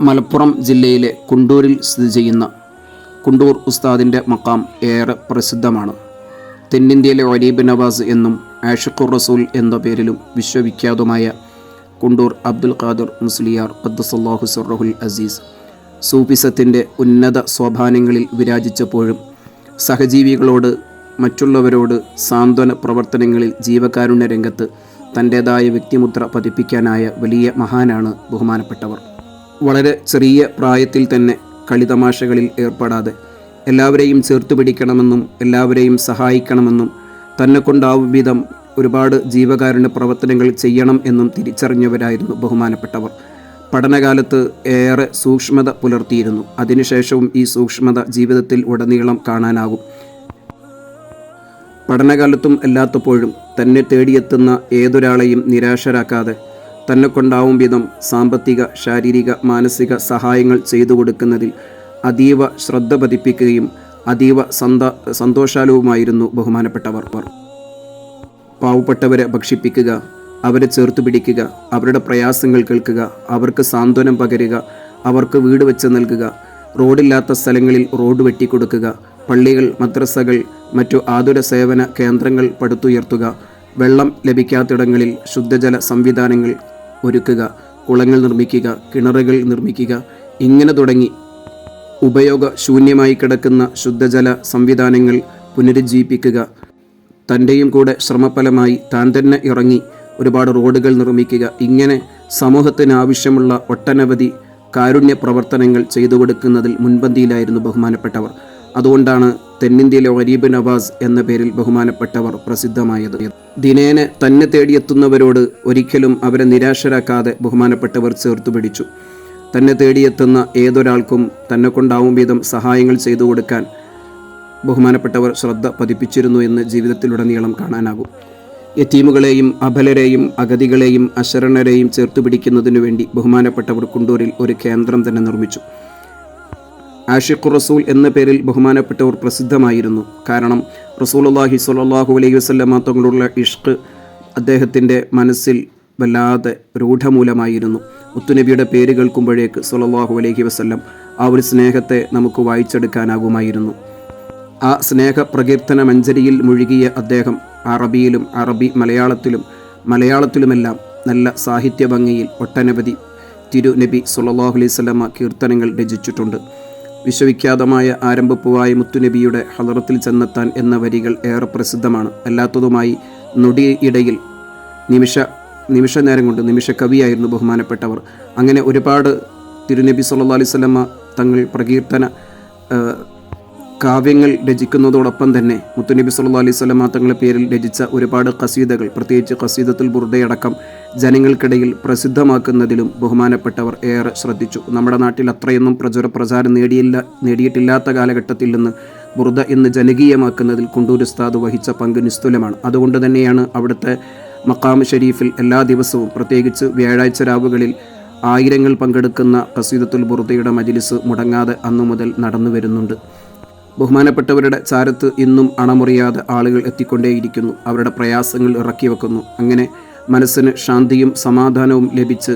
മലപ്പുറം ജില്ലയിലെ കുണ്ടൂരിൽ സ്ഥിതി ചെയ്യുന്ന കുണ്ടൂർ ഉസ്താദിന്റെ മക്കാം ഏറെ പ്രസിദ്ധമാണ്. തെന്നിന്ത്യയിലെ ഒരീബ് നവാസ് എന്നും ആഷിഖുർ റസൂൽ എന്ന പേരിലും വിശ്വവിഖ്യാതമായ കുണ്ടൂർ അബ്ദുൽ ഖാദർ മുസ്ലിയാർ ഖദ്ദസല്ലാഹു സുറഹുൽ അസീസ് സൂഫിസത്തിന്റെ ഉന്നത സോപാനങ്ങളിൽ വിരാജിച്ചപ്പോഴും സഹജീവികളോട് മറ്റുള്ളവരോട് സാന്ത്വന പ്രവർത്തനങ്ങളിൽ ജീവകാരുണ്യ രംഗത്ത് തന്റേതായ വ്യക്തിമുദ്ര പതിപ്പിക്കാനായ വലിയ മഹാനാണ് ബഹുമാനപ്പെട്ടവർ. വളരെ ചെറിയ പ്രായത്തിൽ തന്നെ കളിതമാശകളിൽ ഏർപ്പെടാതെ എല്ലാവരെയും ചേർത്ത് പിടിക്കണമെന്നും എല്ലാവരെയും സഹായിക്കണമെന്നും തന്നെ വിധം ഒരുപാട് ജീവകാരുണ്യ പ്രവർത്തനങ്ങൾ ചെയ്യണം എന്നും തിരിച്ചറിഞ്ഞവരായിരുന്നു ബഹുമാനപ്പെട്ടവർ. പഠനകാലത്ത് ഏറെ സൂക്ഷ്മത പുലർത്തിയിരുന്നു. അതിനുശേഷവും ഈ സൂക്ഷ്മത ജീവിതത്തിൽ ഉടനീളം കാണാനാകും. പഠനകാലത്തും അല്ലാത്തപ്പോഴും തന്നെ തേടിയെത്തുന്ന ഏതൊരാളെയും നിരാശരാക്കാതെ തന്നെ കൊണ്ടാവും വിധം സാമ്പത്തിക ശാരീരിക മാനസിക സഹായങ്ങൾ ചെയ്തു കൊടുക്കുന്നതിൽ അതീവ ശ്രദ്ധ പതിപ്പിക്കുകയും അതീവ സന്ത സന്തോഷാലുവുമായിരുന്നു ബഹുമാനപ്പെട്ടവർ. പാവപ്പെട്ടവരെ ഭക്ഷിപ്പിക്കുക അവരെ ചേർത്ത് പിടിക്കുക അവരുടെ പ്രയാസങ്ങൾ കേൾക്കുക അവർക്ക് സാന്ത്വനം പകരുക അവർക്ക് വീട് വെച്ച് നൽകുക റോഡില്ലാത്ത സ്ഥലങ്ങളിൽ റോഡ് വെട്ടിക്കൊടുക്കുക പള്ളികൾ മദ്രസകൾ മറ്റു ആതുര സേവന കേന്ദ്രങ്ങൾ പടുത്തുയർത്തുക വെള്ളം ലഭിക്കാത്തിടങ്ങളിൽ ശുദ്ധജല സംവിധാനങ്ങൾ ഒരുക്കുക കുളങ്ങൾ നിർമ്മിക്കുക കിണറുകൾ നിർമ്മിക്കുക ഇങ്ങനെ തുടങ്ങി. ഉപയോഗ ശൂന്യമായി കിടക്കുന്ന ശുദ്ധജല സംവിധാനങ്ങൾ പുനരുജ്ജീവിപ്പിക്കുക. തന്റെയും കൂടെ ശ്രമഫലമായി താൻ തന്നെ ഇറങ്ങി ഒരുപാട് റോഡുകൾ നിർമ്മിക്കുക. ഇങ്ങനെ സമൂഹത്തിന് ആവശ്യമുള്ള ഒട്ടനവധി കാരുണ്യ പ്രവർത്തനങ്ങൾ ചെയ്തു കൊടുക്കുന്നതിൽ മുൻപന്തിയിലായിരുന്നു ബഹുമാനപ്പെട്ടവർ. അതുകൊണ്ടാണ് തെന്നിന്ത്യയിലെ ഒരീബ് നവാസ് എന്ന പേരിൽ ബഹുമാനപ്പെട്ടവർ പ്രസിദ്ധമായത്. ദിനേന തന്നെ തേടിയെത്തുന്നവരോട് ഒരിക്കലും അവരെ നിരാശരാക്കാതെ ബഹുമാനപ്പെട്ടവർ ചേർത്തു പിടിച്ചു. തന്നെ തേടിയെത്തുന്ന ഏതൊരാൾക്കും തന്നെ കൊണ്ടാവും വിധം സഹായങ്ങൾ ചെയ്തു കൊടുക്കാൻ ബഹുമാനപ്പെട്ടവർ ശ്രദ്ധ പതിപ്പിച്ചിരുന്നു എന്ന് ജീവിതത്തിലുടനീളം കാണാനാകും. യത്തീമുകളെയും അബലരെയും അഗതികളെയും അശരണരെയും ചേർത്തുപിടിക്കുന്നതിനു വേണ്ടി ബഹുമാനപ്പെട്ടവർ കുണ്ടൂരിൽ ഒരു കേന്ദ്രം തന്നെ നിർമ്മിച്ചു. ആഷിഖു റസൂൽ എന്ന പേരിൽ ബഹുമാനപ്പെട്ടവർ പ്രസിദ്ധമായിരുന്നു. കാരണം റസൂലുള്ളാഹി സ്വല്ലല്ലാഹു അലൈഹി വസല്ലമ തങ്ങളുള്ള ഇഷ്ക് അദ്ദേഹത്തിന്റെ മനസ്സിൽ വല്ലാതെ രൂഢമൂലമായിരുന്നു. മുത്തുനബിയുടെ പേര് കേൾക്കുമ്പോഴേക്ക് സുലല്ലാഹു അലൈഹി വസ്ല്ലം ആ ഒരു സ്നേഹത്തെ നമുക്ക് വായിച്ചെടുക്കാനാകുമായിരുന്നു. ആ സ്നേഹ പ്രകീർത്തന മഞ്ചരിയിൽ മുഴുകിയ അദ്ദേഹം അറബിയിലും അറബി മലയാളത്തിലും മലയാളത്തിലുമെല്ലാം നല്ല സാഹിത്യ ഭംഗിയിൽ ഒട്ടനവധി തിരുനബി സുലല്ലാഹു അലൈഹി വസല്ലമ കീർത്തനങ്ങൾ രചിച്ചിട്ടുണ്ട്. വിശ്വവിഖ്യാതമായ ആരംഭപ്പുവായ മുത്തുനബിയുടെ ഹലറത്തിൽ ചെന്നെത്താൻ എന്ന വരികൾ ഏറെ പ്രസിദ്ധമാണ്. അല്ലാത്തതുമായി നൊടിയിടയിൽ നിമിഷ നിമിഷ നേരം കൊണ്ട് നിമിഷ കവിയായിരുന്നു ബഹുമാനപ്പെട്ടവർ. അങ്ങനെ ഒരുപാട് തിരുനബി സല്ലാ അലൈഹി വസല്ലമ തങ്ങൾ പ്രകീർത്തന കാവ്യങ്ങൾ രചിക്കുന്നതോടൊപ്പം തന്നെ മുത്തുനബി സല്ലാ അലൈഹി തങ്ങളുടെ പേരിൽ രചിച്ച ഒരുപാട് കസീതകൾ പ്രത്യേകിച്ച് കസീദത്തുൽ ബുർദയടക്കം ജനങ്ങൾക്കിടയിൽ പ്രസിദ്ധമാക്കുന്നതിലും ബഹുമാനപ്പെട്ടവർ ഏറെ ശ്രദ്ധിച്ചു. നമ്മുടെ നാട്ടിൽ അത്രയൊന്നും പ്രചുര പ്രചാരം നേടിയില്ല നേടിയിട്ടില്ലാത്ത കാലഘട്ടത്തിൽ നിന്ന് ബുർദ എന്ന് ജനകീയമാക്കുന്നതിൽ കുണ്ടൂർ ഉസ്താദ് വഹിച്ച പങ്ക് നിസ്തുലമാണ്. അതുകൊണ്ട് തന്നെയാണ് അവിടുത്തെ മക്കാം ഷെരീഫിൽ എല്ലാ ദിവസവും പ്രത്യേകിച്ച് വ്യാഴാഴ്ച രാവുകളിൽ ആയിരങ്ങൾ പങ്കെടുക്കുന്ന കസീദത്തുൽ ബുർദയുടെ മജിലിസ് മുടങ്ങാതെ അന്നു മുതൽ നടന്നു വരുന്നുണ്ട് ബഹുമാനപ്പെട്ടവരുടെ ചാരത്ത് ഇന്നും അണമുറിയാതെ ആളുകൾ എത്തിക്കൊണ്ടേയിരിക്കുന്നു. അവരുടെ പ്രയാസങ്ങൾ ഇറക്കി വെക്കുന്നു. അങ്ങനെ മനസ്സിന് ശാന്തിയും സമാധാനവും ലഭിച്ച്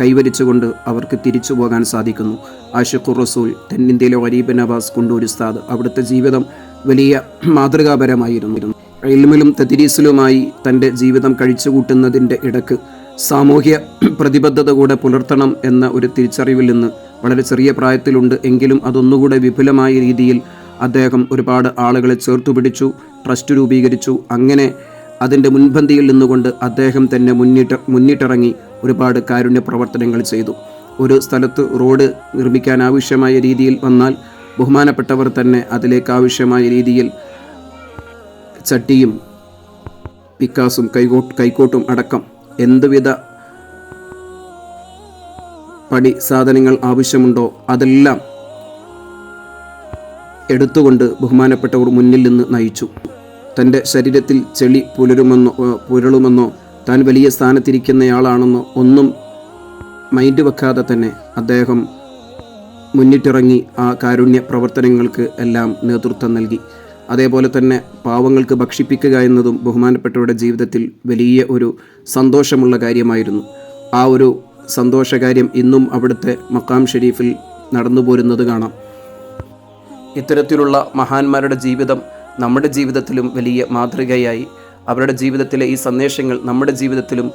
കൈവരിച്ചുകൊണ്ട് അവർക്ക് തിരിച്ചു പോകാൻ സാധിക്കുന്നു. ആഷിഖുർ റസൂൽ തെന്നിന്ത്യയിലെ വരീബ് നവാസ് കുണ്ടൂർ ഉസ്താദ് അവിടുത്തെ ജീവിതം വലിയ മാതൃകാപരമായിരുന്നു. ഇൽമിലും തദ്രീസിലുമായി തന്റെ ജീവിതം കഴിച്ചുകൂട്ടുന്നതിന്റെ ഇടയ്ക്ക് സാമൂഹ്യ പ്രതിബദ്ധത കൂടെ പുലർത്തണം എന്ന ഒരു തിരിച്ചറിവിൽ നിന്ന് വളരെ ചെറിയ പ്രായത്തിലുണ്ട് എങ്കിലും അതൊന്നുകൂടെ വിപുലമായ രീതിയിൽ അദ്ദേഹം ഒരുപാട് ആളുകളെ ചേർത്തു പിടിച്ചു ട്രസ്റ്റ് രൂപീകരിച്ചു. അങ്ങനെ അതിന്റെ മുൻപന്തിയിൽ നിന്നുകൊണ്ട് അദ്ദേഹം തന്നെ മുന്നിട്ട് മുന്നിട്ടിറങ്ങി ഒരുപാട് കാരുണ്യ പ്രവർത്തനങ്ങൾ ചെയ്തു. ഒരു സ്ഥലത്ത് റോഡ് നിർമ്മിക്കാൻ ആവശ്യമായ രീതിയിൽ വന്നാൽ ബഹുമാനപ്പെട്ടവർ തന്നെ അതിലേക്ക് ആവശ്യമായ രീതിയിൽ ചട്ടിയും പിക്കാസും കൈകോട്ട് കൈക്കോട്ടും അടക്കം എന്തുവിധ പടി സാധനങ്ങൾ ആവശ്യമുണ്ടോ അതെല്ലാം എടുത്തുകൊണ്ട് ബഹുമാനപ്പെട്ടവർ മുന്നിൽ നിന്ന് നയിച്ചു. തന്റെ ശരീരത്തിൽ ചെളി പുലരുമെന്നോ പുരളുമെന്നോ താൻ വലിയ സ്ഥാനത്തിരിക്കുന്നയാളാണെന്നോ ഒന്നും മൈൻഡ് വെക്കാതെ തന്നെ അദ്ദേഹം മുന്നിട്ടിറങ്ങി ആ കാരുണ്യ പ്രവർത്തനങ്ങൾക്ക് എല്ലാം നേതൃത്വം നൽകി. അതേപോലെ തന്നെ പാവങ്ങൾക്ക് ഭക്ഷിപ്പിക്കുക എന്നതും ബഹുമാനപ്പെട്ടവരുടെ ജീവിതത്തിൽ വലിയ ഒരു സന്തോഷമുള്ള കാര്യമായിരുന്നു. ആ ഒരു സന്തോഷകാര്യം ഇന്നും അവിടുത്തെ മക്കാം ഷെരീഫിൽ നടന്നു പോരുന്നത് കാണാം. ഇത്തരത്തിലുള്ള മഹാന്മാരുടെ ജീവിതം നമ്മുടെ ജീവിതത്തിലും വലിയ മാതൃകയായി അവരുടെ ജീവിതത്തിലെ ഈ സന്ദേശങ്ങൾ നമ്മുടെ ജീവിതത്തിലും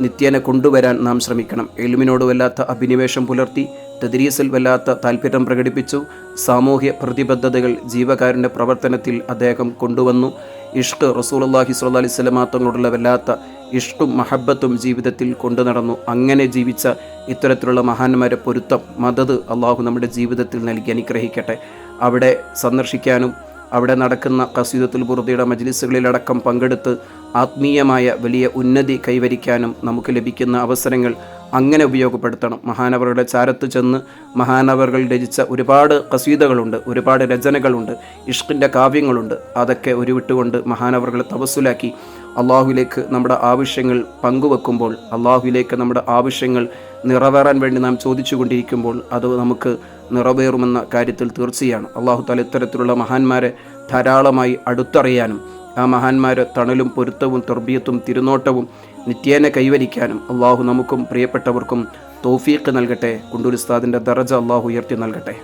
നിത്യേന കൊണ്ടുവരാൻ നാം ശ്രമിക്കണം. എലുമിനോട് വല്ലാത്ത അഭിനിവേശം പുലർത്തി തദ്രീസിൽ വല്ലാത്ത താല്പര്യം പ്രകടിപ്പിച്ചു. സാമൂഹ്യ പ്രതിബദ്ധതകൾ ജീവകാരുണ്യ പ്രവർത്തനത്തിൽ അദ്ദേഹം കൊണ്ടുവന്നു. ഇഷ്ക് റസൂലുള്ളാഹി സ്വല്ലല്ലാഹി അലൈഹി വസല്ലമ തങ്ങളോടുള്ള വല്ലാത്ത ഇഷ്ടും മഹബത്തും ജീവിതത്തിൽ കൊണ്ടു നടന്നു. അങ്ങനെ ജീവിച്ച ഇത്തരത്തിലുള്ള മഹാന്മാരെ പൊരുത്തം മദത് അള്ളാഹു നമ്മുടെ ജീവിതത്തിൽ നൽകി അനുഗ്രഹിക്കട്ടെ. അവിടെ സന്ദർശിക്കാനും അവിടെ നടക്കുന്ന കസീദത്തുൽ ബുറുദയുടെ മജ്ലിസുകളിലടക്കം പങ്കെടുത്ത് ആത്മീയമായ വലിയ ഉന്നതി കൈവരിക്കാനും നമുക്ക് ലഭിക്കുന്ന അവസരങ്ങൾ അങ്ങനെ ഉപയോഗപ്പെടുത്തണം. മഹാനവറുടെ ചാരത്ത് ചെന്ന് മഹാനവറുകൾ രചിച്ച ഒരുപാട് കസീതകളുണ്ട് ഒരുപാട് രചനകളുണ്ട് ഇഷ്കിന്റെ കാവ്യങ്ങളുണ്ട്. അതൊക്കെ ഉരുവിട്ടുകൊണ്ട് മഹാനവറുകളെ തപസ്സുലാക്കി അള്ളാഹുവിലേക്ക് നമ്മുടെ ആവശ്യങ്ങൾ പങ്കുവെക്കുമ്പോൾ അള്ളാഹുവിലേക്ക് നമ്മുടെ ആവശ്യങ്ങൾ നിറവേറാൻ വേണ്ടി നാം ചോദിച്ചു കൊണ്ടിരിക്കുമ്പോൾ അത് നമുക്ക് നിറവേറുമെന്ന കാര്യത്തിൽ തീർച്ചയാണ്. അള്ളാഹു തല ഇത്തരത്തിലുള്ള മഹാന്മാരെ ധാരാളമായി അടുത്തറിയാനും ആ മഹാന്മാരെ തണലും പൊരുത്തവും തെർബിയത്തും തിരുനോട്ടവും നിത്യേന കൈവരിക്കാനും അള്ളാഹു നമുക്കും പ്രിയപ്പെട്ടവർക്കും തോഫീക്ക് നൽകട്ടെ കുണ്ടൂർ ഉസ്താദിന്റെ ദറജ അള്ളാഹു ഉയർത്തി നൽകട്ടെ.